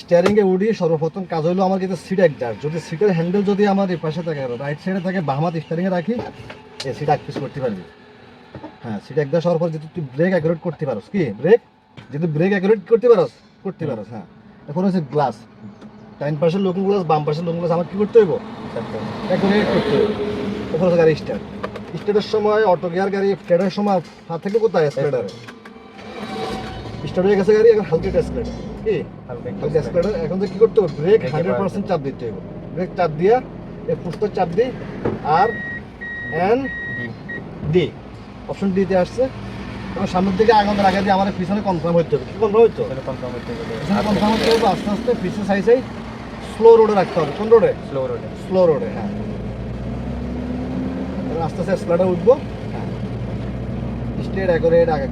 Steering এ উঠি সর্বপ্রথম কাজ হলো আমার কিন্তু সিট একদার যদি সিটের হ্যান্ডেল যদি আমার এই পাশে থাকে রাইট সাইডে থাকে বাহামাত স্টিয়ারিং এ রাখি এই সিট এক পিস করতে পারবি। হ্যাঁ সিট একদার সবার পর যদি তুই ব্রেক অ্যাকুরেট করতে পারোস কি? ব্রেক যদি ব্রেক অ্যাকুরেট করতে পারোস করতে পারোস হ্যাঁ। এখন হচ্ছে glass time percent looking glass বাম পার্সেন্ট লুকিং গ্লাস আমার কি করতে হইব? অ্যাকুরেট করতে হইব। ওখানে হচ্ছে গাড়ি স্টার্ট স্টার্টের সময় অটো গিয়ার গাড়ি ফ্লেডের সময় হাত থেকে কোথায় স্প্লেডারে স্টার্ট হয়ে গেছে গাড়ি এখন হালকা স্প্লেডার কি? হালকা স্প্লেডার এখন তো কি করতে হবে? ব্রেক হান্ড্রেড পার্সেন্ট চাপ দিতে হবে। ব্রেক চাপ দিয়া এই ফুটটা চাপ দিই আর এন ডি অপশন ডিতে আসছে। এবং সামনের দিকে আগানোর আগে দিয়ে আমার পিছনে কনফার্ম হইতে হবে। কি কনফার্ম হইতো পিছনে কনফার্ম হতে হবে। আস্তে আস্তে পিছনে সাই সাই স্লো রোডে রাখতে হবে। কোন রোডে স্লো রোডে স্লো রোডে হ্যাঁ। আস্তে আস্তে স্লাইডে উঠবো। হ্যাঁ। স্টেট অ্যাকোরেট আগে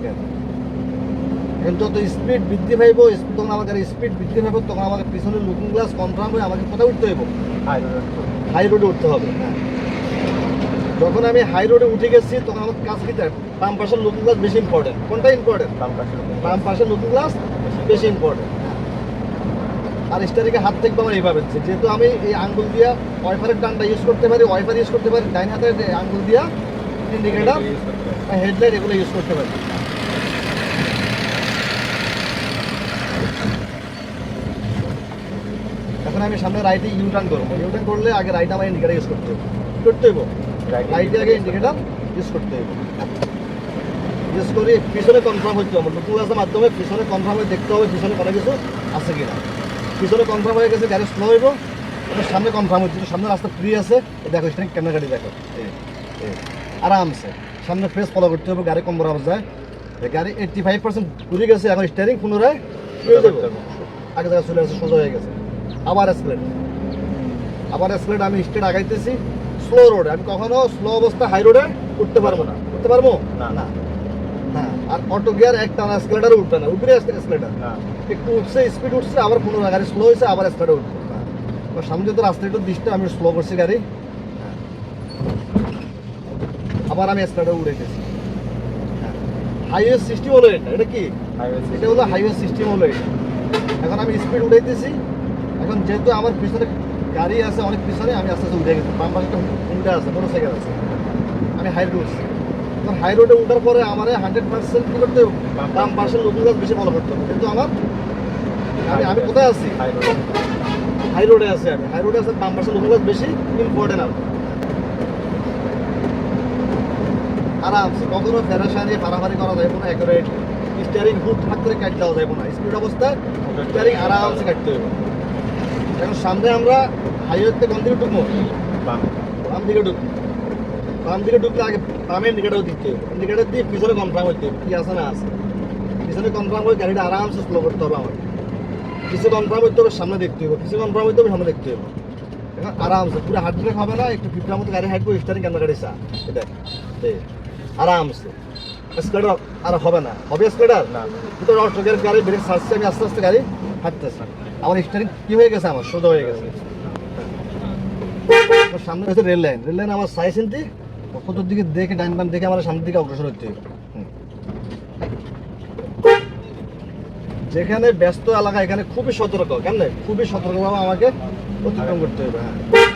যত স্পিড বৃদ্ধি পাইব তখন আমাকে স্পিড বৃদ্ধি পাইব তখন আমাকে পিছনে লুকিং গ্লাস কনফার্ম হয়ে আমাকে কোথায় উঠতে হইব। হাই রোডে উঠতে হবে হ্যাঁ। যখন আমি হাই রোডে উঠে গেছি তখন আমার কাজ কি থাকে বাম পাশের লুকিং গ্লাস বেশি ইম্পর্টেন্ট কোনটা ইম্পর্টেন্ট বাম পাশে বাম পাশের লুকিং গ্লাস বেশি ইম্পর্টেন্ট আর স্টারিকে হাত দেখব আমার এইভাবে। যেহেতু আমি এই আঙ্গুল দিয়া ওয়াইফারের ডানটা ইউজ করতে পারি ওয়াইফার ইউজ করতে পারি ডাইন হাতের আঙ্গুল দিয়া ইন্ডিকেটার হেডলাইট এগুলো ইউজ করতে পারি। আমি সামনে রাইটে ইউটার্ন করব। ইউটার্ন করলে আগে রাইট আমার ইন্ডিকেটার ইউজ করতে হবে। করতে হইব। রাইটে আগে ইন্ডিকেটার ইউজ করতে হইব। ইউজ করে পিছনে কনফার্ম হচ্ছে আমার নতুন ক্লাসের মাধ্যমে পিছনে কনফার্ম হয়ে দেখতে হবে পিছনে কোনো কিছু আছে কি না পিছনে কনফার্ম হয়ে গেছে গাড়ি স্লো হইব। সামনে কনফার্ম হচ্ছে সামনে রাস্তা ফ্রি আছে। দেখো স্টারিং ক্যামেরা গাড়ি দেখো। আরামসে। সামনে ফেস ফলো করতে হবে। গাড়ি কম বরাবর যায়। গাড়ি এইটটি ফাইভ পার্সেন্ট ঘুরে গেছে এখন স্টারিং পুনরায়। আগে জায়গায় চলে আসছে সোজা হয়ে গেছে। আবার স্প্লেট আবার স্প্লেট আমি স্টেট আগাইতেছি। স্লো রোডে আমি কখনো স্লো অবস্থা হাই রোডে উঠতে পারব না। উঠতে পারব? না। না। হ্যাঁ আর অটো গিয়ার একটা না উঠবে না। উঠবে স্কেলেটার না। একটু উঠছে স্পিড উঠছে আবার পুনরায় গাড়ি স্লো হয়েছে আবার স্টার্টে উঠবে। এবার সামনে যেহেতু রাস্তা একটু দৃষ্টি আমি স্লো করছি গাড়ি। আবার আমি গেছি হ্যাঁ হাইওয়ে সিস্টেম হলো এটা। এটা কি? এটা হলো হাইওয়ে সিস্টেম হলো এটা। এখন আমি স্পিড উঠাইতেছি। এখন যেহেতু আমার পিছনে গাড়ি আছে অনেক পিছনে আমি আস্তে আস্তে উঠে গেছি। বাম পাশে একটা হুন্ডা আছে মোটর সাইকেল আছে। আমি হাই রোড উঠছি এখন হাই রোডে উঠার পরে আমার হান্ড্রেড পার্সেন্ট কী করতে বাম পাশের লোক বেশি ফলো করতে হবে। কিন্তু আমার আমি আমি কোথায় আছি? হাই রোডে হাই রোডে আছি আমি। হাই রোডে আছে বাম পাশের লোক বেশি ইম্পর্টেন্ট আমার। আরামসে কখনো ফেরাসানি পারাপারি করা যাবে না একেবারে স্টিয়ারিং হুট হাত করে কাটতে দেওয়া যাবে না। স্পিড অবস্থায় স্টিয়ারিং আরামসে কাটতে হবে। এখন সামনে আমরা হাইওয়েতে কোন দিকে ঢুকবো? বাম। বাম দিকে ঢুকবো বাম দিকে ঢুকলে আগে বামে ইন্ডিকেটার দিতে হবে ইন্ডিকেটার দিয়ে পিছনে কনফার্ম হতে হবে কি আছে না আছে। পিছনে কনফার্ম হয়ে গাড়িটা আরামসে স্লো করতে হবে আমার পিছনে কনফার্ম হতে হবে সামনে দেখতে হবে কিছু কনফার্ম হতে হবে সামনে দেখতে হবে এখন আরামসে পুরো হার্ড ব্রেক হবে না একটু পিপড়ার মতো গাড়ি হাঁটবো স্টারিং কেন গাড়ি চা। এটা। আরামসে। স্কেডার আর হবে না। হবে স্কেডার না। কিন্তু অটোগের গাড়ি, ব্রেক ছাড়ছে আমি আস্তে আস্তে গাড়ি হাঁটতেছি। আমার স্টারিং কি হয়ে গেছে? আমার সোজা হয়ে গেছে। সামনে হচ্ছে রেল লাইন। রেল লাইন আমার সাই চিন্তি কতর দিকে দেখে ডাইন বাম দেখে আমার সামনের দিকে অগ্রসর হবে। যেখানে ব্যস্ত এলাকা, এখানে খুবই সতর্ক। কেমন? খুবই সতর্কভাবে আমাকে অতিক্রম করতে হবে। হ্যাঁ।